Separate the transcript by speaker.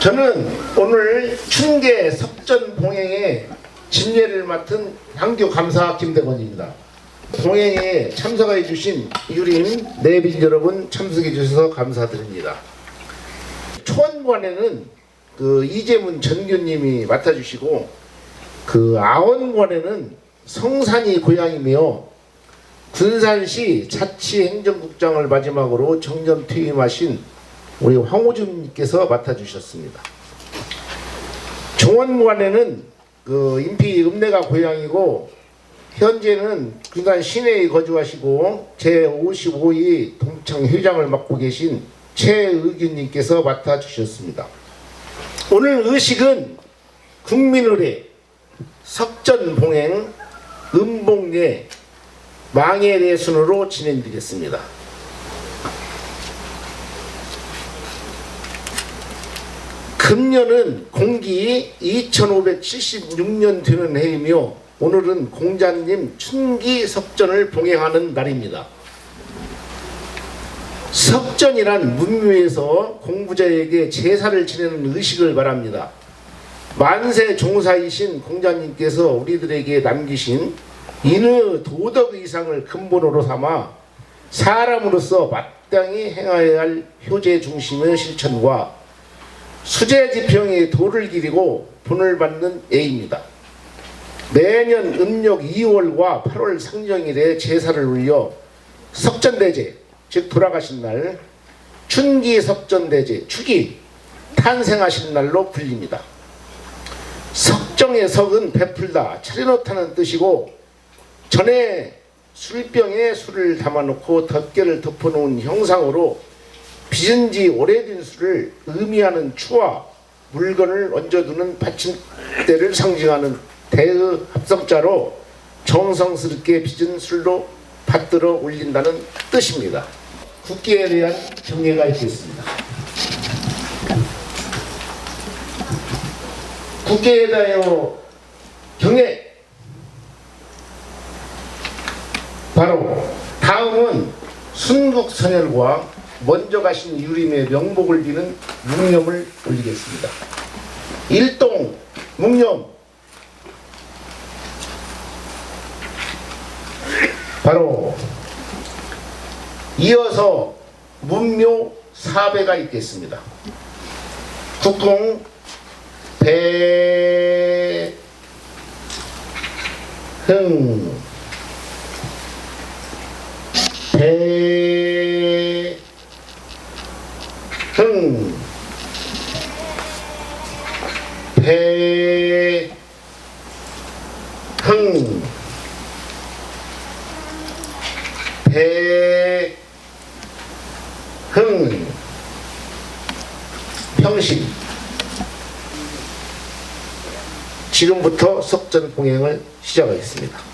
Speaker 1: 저는 오늘 춘계 석전 봉행의 진례를 맡은 향교 감사 김대건입니다. 봉행에 참석해 주신 유림 내빈 여러분 참석해 주셔서 감사드립니다. 초원관에는 그 이재문 전교님이 맡아주시고 그 아원관에는 성산이 고향이며 군산시 자치행정국장을 마지막으로 정년 퇴임하신 우리 황호준님께서 맡아주셨습니다. 정원관에는 그 인피 읍내가 고향이고 현재는 군산 시내에 거주하시고 제55위 동창 회장을 맡고 계신 최의균님께서 맡아주셨습니다. 오늘 의식은 국민의례, 석전봉행, 음봉례, 망예례 순으로 진행되겠습니다. 금년은 공기 2576년 되는 해이며 오늘은 공자님 춘기 석전을 봉행하는 날입니다. 석전이란 문묘에서 공부자에게 제사를 지내는 의식을 말합니다. 만세 종사이신 공자님께서 우리들에게 남기신 인의 도덕 이상을 근본으로 삼아 사람으로서 마땅히 행하여야 할 효제 중심의 실천과 수재 지평의 도를 기리고 분을 받는 예입니다. 매년 음력 2월과 8월 상정일에 제사를 올려 석전대제 즉 돌아가신 날 춘기 석전대제 축이 탄생하신 날로 불립니다. 석정의 석은 베풀다 차려놓다는 뜻이고 전에 술병에 술을 담아놓고 덮개를 덮어놓은 형상으로 빚은 지 오래된 술을 의미하는 추와 물건을 얹어두는 받침대를 상징하는 대의 합성자로 정성스럽게 빚은 술로 받들어 올린다는 뜻입니다. 국기에 대한 경례가 있겠습니다. 국기에 대하여 경례 바로 다음은 순국선열과 먼저 가신 유림의 명복을 비는 묵념을 올리겠습니다. 일동 묵념 바로 이어서 문묘 사배가 있겠습니다. 국공 배흥 배흥 배흥 배흥 평신 지금부터 석전 봉행을 시작하겠습니다.